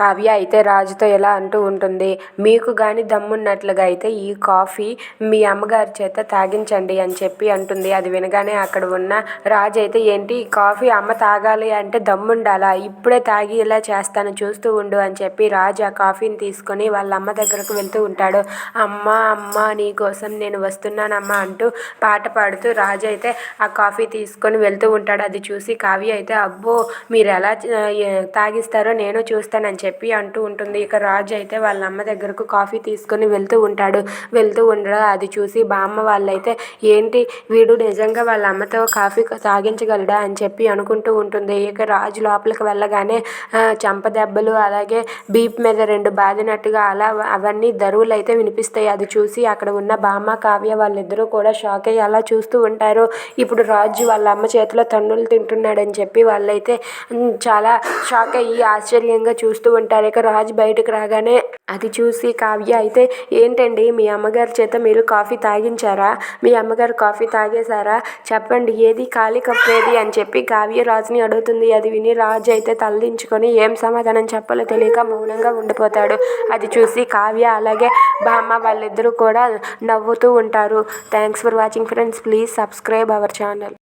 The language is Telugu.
కావ్య అయితే రాజుతో ఇలా అంటూ ఉంటుంది మీకు కానీ దమ్మున్నట్లుగా అయితే ఈ కాఫీ మీ అమ్మగారి చేత తాగించండి అని చెప్పి అంటుంది. అది వినగానే అక్కడ ఉన్న రాజు అయితే ఏంటి ఈ కాఫీ అమ్మ తాగాలి అంటే దమ్ముండాలా? ఇప్పుడే తాగి ఇలా చేస్తాను? చూస్తూ ఉండు అని చెప్పి రాజు ఆ కాఫీని తీసుకొని వాళ్ళ అమ్మ దగ్గరకు వెళ్తూ ఉంటాడు. అమ్మ అమ్మ నీ కోసం నేను వస్తున్నానమ్మా అంటూ పాట పాడుతూ రాజు అయితే ఆ కాఫీ తీసుకొని వెళ్తూ ఉంటాడు. అది చూసి కావ్య అయితే అబ్బో మీరు ఎలా తాగిస్తారో నేను చూస్తానని చెప్పి చెప్పి అంటూ ఉంటుంది. ఇక రాజు అయితే వాళ్ళ అమ్మ దగ్గరకు కాఫీ తీసుకొని వెళ్తూ ఉంటాడు. వెళ్తూ ఉండగా అది చూసి బామ్మ వాళ్ళైతే ఏంటి? వీడు నిజంగా వాళ్ళ అమ్మతో కాఫీ తాగించగలడా? అని చెప్పి అనుకుంటూ ఉంటుంది. ఇక రాజు లోపలికి వెళ్ళగానే చంప దెబ్బలు అలాగే బీప్ మీద రెండు బాదినట్టుగా అలా అవన్నీ దరువులు అయితే వినిపిస్తాయి. అది చూసి అక్కడ ఉన్న బామ్మ కావ్య వాళ్ళిద్దరూ కూడా షాక్ అయ్యి అలా చూస్తూ ఉంటారు. ఇప్పుడు రాజు వాళ్ళ అమ్మ చేతిలో తన్నులు తింటున్నాడని చెప్పి వాళ్ళైతే చాలా షాక్ అయ్యి ఆశ్చర్యంగా చూస్తూ ఉంటారు. ఇక రాజు బయటకు రాగానే అది చూసి కావ్య అయితే ఏంటండి? మీ అమ్మగారి చేత మీరు కాఫీ తాగించారా? మీ అమ్మగారు కాఫీ తాగేశారా? చెప్పండి ఏది ఖాళీ కప్పేది అని చెప్పి కావ్య రాజుని అడుగుతుంది. అది విని రాజు అయితే తలదించుకొని ఏం సమాధానం చెప్పాలో తెలియక మౌనంగా ఉండిపోతాడు. అది చూసి కావ్య అలాగే బామ్మ వాళ్ళిద్దరూ కూడా నవ్వుతూ ఉంటారు. Thanks for watching friends. Please subscribe our channel.